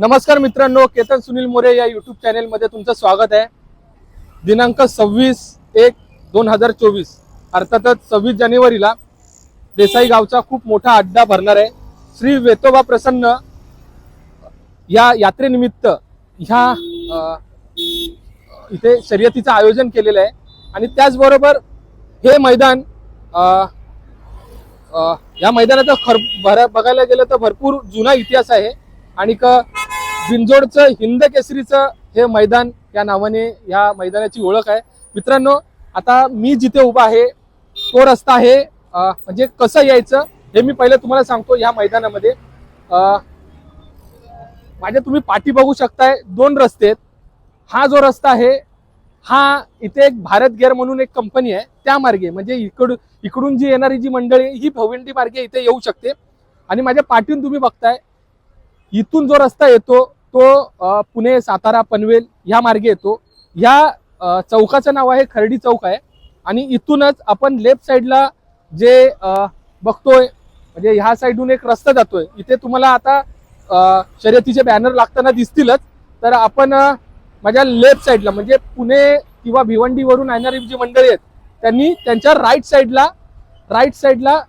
नमस्कार मित्रांनो केतन सुनील मोरे या युट्यूब चॅनेलमध्ये तुमचं स्वागत आहे. दिनांक सव्वीस एक दोन हजार चोवीस अर्थातच सव्वीस जानेवारीला देसाई गावचा खूप मोठा अड्डा भरणार आहे. श्री वेतोबा प्रसन्न या यात्रेनिमित्त ह्या इथे शर्यतीचं आयोजन केलेलं आहे. आणि त्याचबरोबर हे मैदान या मैदानाचा खर भर बघायला गेलं तर भरपूर जुना इतिहास आहे. आणि क बिंजोडचं हिंद केसरीचं हे मैदान या नावाने या मैदानाची ओळख आहे. मित्रांनो आता मी जिथे उभा आहे तो रस्ता आहे म्हणजे कसं यायचं हे मी पहिले तुम्हाला सांगतो या मैदानामध्ये. माझ्या तुम्ही पाठी बघू शकताय दोन रस्ते आहेत. हा जो रस्ता आहे हा इथे एक भारत गेअर म्हणून एक कंपनी आहे त्या मार्गे म्हणजे इकडून इकडून जी येणारी जी मंडळी ही भविंडी मार्गे इथे येऊ शकते. आणि माझ्या पाठीतून तुम्ही बघताय इथून जो रस्ता येतो तो पुणे सातारा पनवेल ह्या मार्गे येतो. ह्या चौकाचं नाव आहे खर्डी चौक आहे. आणि इथूनच आपण लेफ्ट साईडला जे बघतोय म्हणजे ह्या साईडून एक रस्ता जातोय. इथे तुम्हाला आता शर्यतीचे बॅनर लागताना दिसतीलच. तर आपण माझ्या लेफ्ट साईडला म्हणजे पुणे किंवा भिवंडीवरून येणारी जी मंडळी आहेत त्यांनी त्यांच्या राईट साईडला राईट साईडला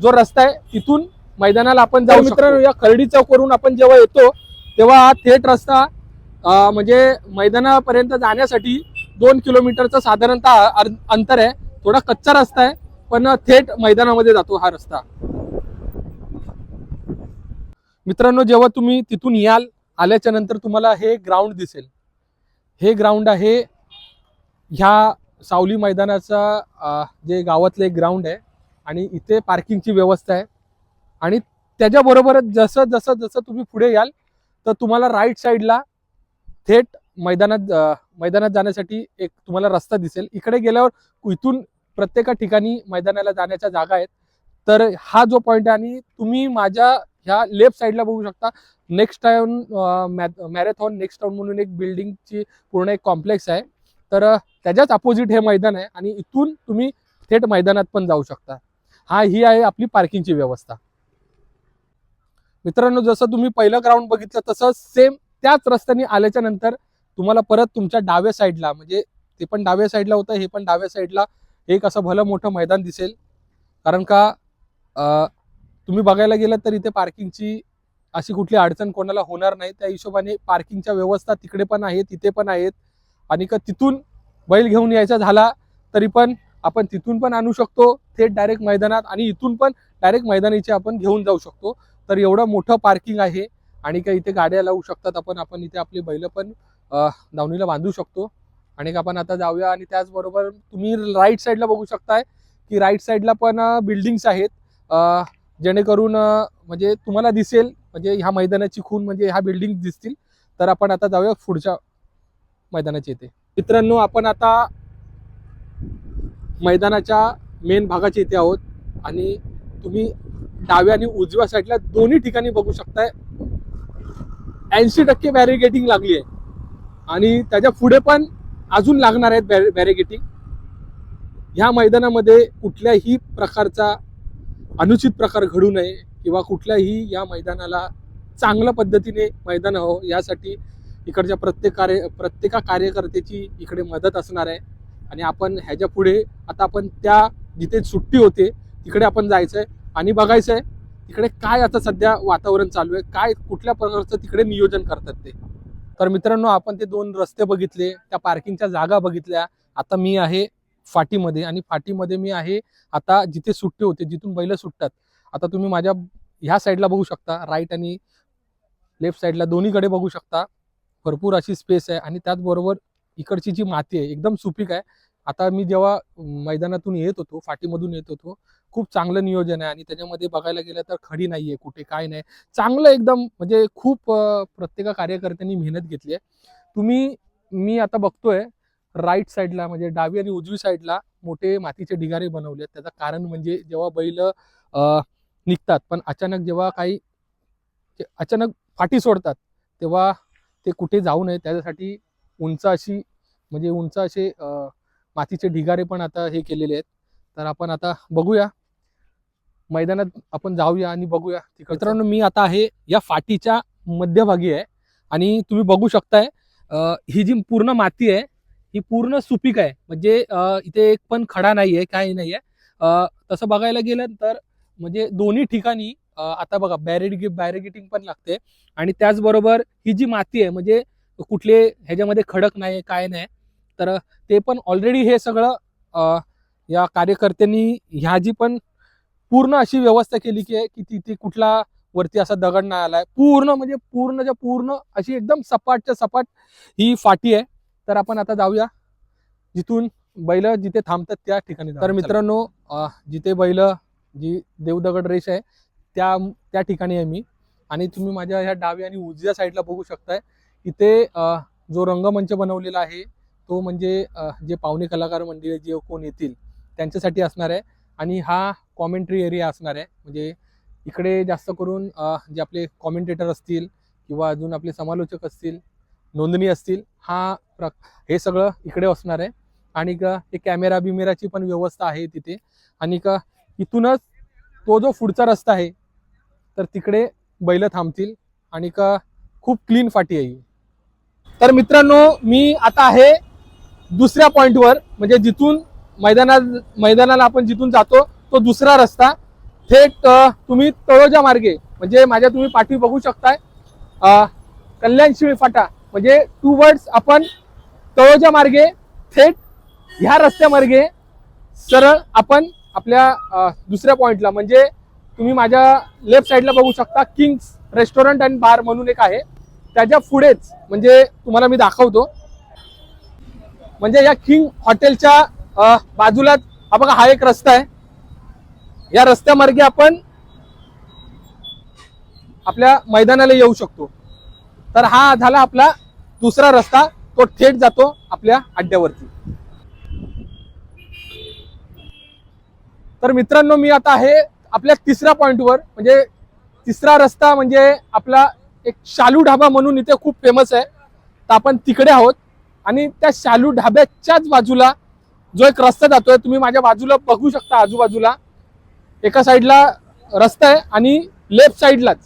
जो रस्ता आहे तिथून मैदानाला आपण जाऊ मित्रांनो या खर्डी चौकवरून आपण जेव्हा येतो तेव्हा हा थेट रस्ता म्हणजे मैदानापर्यंत जाण्यासाठी दोन किलोमीटरचं साधारणतः अंतर आहे. थोडा कच्चा रस्ता आहे पण थेट मैदानामध्ये जातो हा रस्ता. मित्रांनो जेव्हा तुम्ही तिथून याल आल्याच्यानंतर तुम्हाला हे ग्राउंड दिसेल. हे ग्राउंड आहे ह्या सावली मैदानाचा जे गावातलं एक ग्राउंड आहे आणि इथे पार्किंगची व्यवस्था आहे. आणि त्याच्याबरोबरच जसं जसं जसं तुम्ही पुढे याल तर तुम्हाला राईट साईडला थेट मैदानात मैदानात जाण्यासाठी एक तुम्हाला रस्ता दिसेल. इकडे गेल्यावर इथून प्रत्येका ठिकाणी मैदानाला जाण्याच्या जागा आहेत. तर हा जो पॉईंट आहे आणि तुम्ही माझ्या ह्या लेफ्ट साईडला बघू शकता. Next town marathon next town म्हणून एक बिल्डिंगची पूर्ण एक कॉम्प्लेक्स आहे. तर त्याच्याच अपोजिट हे मैदान आहे आणि इथून तुम्ही थेट मैदानात पण जाऊ शकता. हा ही आहे आपली पार्किंगची व्यवस्था. मित्रांनो जसं तुम्ही पहिलं ग्राउंड बघितलं तसं सेम त्याच रस्त्याने आल्याच्यानंतर तुम्हाला परत तुमच्या डाव्या साईडला म्हणजे ते पण डाव्या साईडला होतं हे पण डाव्या साईडला एक असं भलं मोठं मैदान दिसेल. कारण का तुम्ही बघायला गेलं तर इथे पार्किंगची अशी कुठली अडचण कोणाला होणार नाही. त्या हिशोबाने पार्किंगच्या व्यवस्था तिकडे पण आहेत तिथे पण आहेत. आणि का तिथून बैल घेऊन यायचा झाला तरी पण आपण तिथून पण आणू शकतो थेट डायरेक्ट मैदानात आणि इथून पण डायरेक्ट मैदानीचे आपण घेऊन जाऊ शकतो. तर एवढं मोठं पार्किंग आहे आणि का इथे गाड्या लावू शकतात. आपण आपण इथे आपली बैल पण दावणीला बांधू शकतो. आणि आपण आता जाऊया आणि त्याचबरोबर तुम्ही राईट साईडला बघू शकताय की राईट साईडला पण बिल्डिंग्स आहेत. जेणेकरून म्हणजे तुम्हाला दिसेल म्हणजे ह्या मैदानाची खून म्हणजे ह्या बिल्डिंग दिसतील. तर आपण आता जाऊया पुढच्या मैदानाच्या इथे. मित्रांनो आपण आता मैदानाच्या मेन भागाच्या इथे आहोत. आणि तुम्ही डाव्या आणि उजव्या साईडला दोन्ही ठिकाणी बघू शकताय. ऐंशी टक्के बॅरिगेटिंग लागली आहे. आणि त्याच्या पुढे पण अजून लागणार आहेत बॅरिगेटिंग ह्या मैदानामध्ये कुठल्याही प्रकारचा अनुचित प्रकार घडू नये किंवा कुठल्याही या मैदानाला चांगल्या पद्धतीने मैदान हो यासाठी इकडच्या प्रत्येक कार्य प्रत्येका कार्यकर्त्याची इकडे मदत असणार आहे. आणि आपण ह्याच्या पुढे आता आपण त्या जिथे सुट्टी होते तिकडे आपण जायचं आहे आणि बघायचं आहे तिकडे काय आता सध्या वातावरण चालू आहे काय कुठल्या प्रकारचं तिकडे नियोजन करतात ते. तर मित्रांनो आपण ते दोन रस्ते बघितले त्या पार्किंगच्या जागा बघितल्या. आता मी आहे फाटीमध्ये आणि फाटीमध्ये मी आहे आता जिथे सुट्टे होते जिथून बैल सुटतात. आता तुम्ही माझ्या ह्या साईडला बघू शकता राईट आणि लेफ्ट साईडला दोन्हीकडे बघू शकता. भरपूर अशी स्पेस आहे आणि त्याचबरोबर इकडची जी माती आहे एकदम सुपीक आहे. आता मी जेव्हा मैदानातून येत होतो फाटीमधून येत होतो खूप चांगलं नियोजन आहे आणि त्याच्यामध्ये बघायला गेलं तर खडी नाही आहे कुठे काय नाही. चांगलं एकदम म्हणजे खूप प्रत्येक कार्यकर्त्यांनी मेहनत घेतली आहे. तुम्ही मी आता बघतोय राईट साईडला म्हणजे डावी आणि उजवी साईडला मोठे मातीचे ढिगारे बनवले आहेत त्याचं कारण म्हणजे जेव्हा बैल निघतात पण अचानक जेव्हा काही अचानक फाटी सोडतात तेव्हा ते कुठे जाऊ नये त्याच्यासाठी उंच अशी म्हणजे उंच असे मातीचे ढिगारे पण आता हे केलेले आहेत. तर आपण आता बघूया. मैदानात आपण जाऊया आणि बघूया. मित्रांनो मी आता आहे या फाटीच्या मध्यभागी आहे. आणि तुम्ही बघू शकताय ही जी पूर्ण माती आहे ही पूर्ण सुपीक आहे. म्हणजे इथे एक पण खडा नाही आहे काही नाही आहे तसं बघायला गेलं तर म्हणजे दोन्ही ठिकाणी आता बघा बॅरिगे बॅरिगेटिंग पण लागते. आणि त्याचबरोबर ही जी माती आहे म्हणजे कुठले ह्याच्यामध्ये खडक नाही काय नाही तर ते पण ऑलरेडी हे सगळं या कार्यकर्त्यांनी ह्या जी पण पूर्ण अशी व्यवस्था केली की की तिथे कुठला वरती असा दगड नाही आलाय. पूर्ण म्हणजे पूर्णच्या पूर्ण अशी एकदम सपाटच्या सपाट ही फाटी आहे. तर आपण आता जाऊया. जिथून बैल जिथे थांबतात त्या ठिकाणी तर मित्रांनो जिथे बैल जी देवदगड रेष आहे त्या त्या ठिकाणी आहे मी. आणि तुम्ही माझ्या ह्या डाव्या आणि उजव्या साईडला बघू शकताय. इथे जो रंगमंच बनवलेला आहे तो म्हणजे जे पाहुणे कलाकार मंडळी जे कोण येतील त्यांच्यासाठी असणार आहे. आणि हा कॉमेंट्री एरिया असणार आहे. म्हणजे इकडे जास्त करून जे आपले कॉमेंटेटर असतील किंवा अजून आपले समालोचक असतील नोंदणी असतील हा प्र हे सगळं इकडे असणार आहे. आणि का हे कॅमेरा बिमेराची पण व्यवस्था आहे तिथे. आणि का इथूनच तो जो पुढचा रस्ता आहे तर तिकडे बैल थांबतील. आणि का खूप क्लीन फाटी आहे तर मित्रांनो मी आता आहे दुसऱ्या पॉईंटवर म्हणजे जिथून मैदानात मैदानाला आपण जिथून जातो तो दुसरा रस्ता. थेट तुम्ही तळोजा मार्गे म्हणजे माझ्या तुम्ही पाठी बघू शकताय कल्याण शिळी फाटा म्हणजे टू वर्ड्स आपण तळोजा मार्गे थेट ह्या रस्त्यामार्गे सरळ आपण आपल्या दुसऱ्या पॉईंटला म्हणजे तुम्ही माझ्या लेफ्ट साईडला बघू शकता किंग्स रेस्टॉरंट अँड बार म्हणून एक आहे. त्याच्या पुढेच म्हणजे तुम्हाला मी दाखवतो. म्हणजे या किंग हॉटेलच्या बाजूलाच हा बघा हा एक रस्ता आहे. या रस्त्यामार्गे आपण आपल्या मैदानाला येऊ शकतो. तर हा झाला आपला दुसरा रस्ता. तो थेट जातो आपल्या अड्ड्यावरती. तर मित्रांनो मी आता आहे आपल्या तिसऱ्या पॉईंटवर म्हणजे तिसरा रस्ता म्हणजे आपला एक शालू ढाबा म्हणून इथे खूप फेमस आहे. तर आपण तिकडे आहोत. आणि त्या शालू ढाब्याच्याच बाजूला जो एक रस्ता जातोय तुम्ही माझ्या बाजूला बघू शकता आजूबाजूला. एका साईडला रस्ता आहे आणि लेफ्ट साईडलाच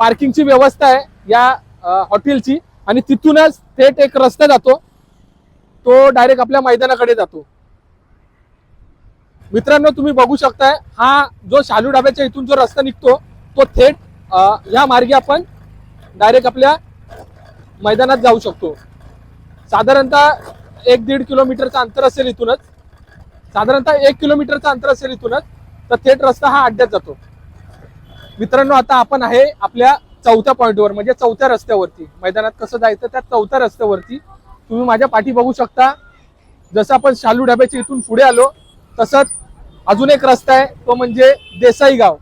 पार्किंगची व्यवस्था आहे या हॉटेलची. आणि तिथूनच थेट एक रस्ता जातो. तो डायरेक्ट आपल्या मैदानाकडे जातो. मित्रांनो तुम्ही बघू शकताय हा जो शालू ढाब्याच्या इथून जो रस्ता निघतो तो थेट या मार्गे आपण डायरेक्ट आपल्या मैदानात जाऊ शकतो. साधारणतः एक दीड किलोमीटरचं अंतर असेल इथूनच. साधारणतः एक किलोमीटरचं अंतर असेल इथूनच तर थेट रस्ता हा अड्ड्यात जातो. मित्रांनो आता आपण आहे आपल्या चौथ्या पॉईंटवर म्हणजे चौथ्या रस्त्यावरती. मैदानात कसं जायचं त्या चौथ्या रस्त्यावरती. तुम्ही माझ्या पाठी बघू शकता. जसं आपण शालू ढाब्याच्या इथून पुढे आलो तसंच अजून एक रस्ता आहे तो म्हणजे देसाई गाव.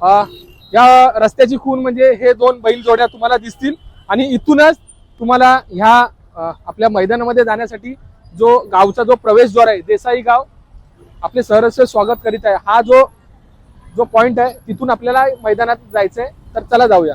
अं, या रस्त्याची खून म्हणजे हे दोन बैल जोड्या तुम्हाला दिसतील. आणि इथूनच तुम्हाला ह्या आपल्या मैदानामध्ये जाण्यासाठी जो गावचा जो प्रवेशद्वार आहे देसाई गाव आपले सहरस्य स्वागत करीत आहे. हा जो जो पॉइंट आहे तिथून आपल्याला मैदानात जायचंय. तर चला जाऊया.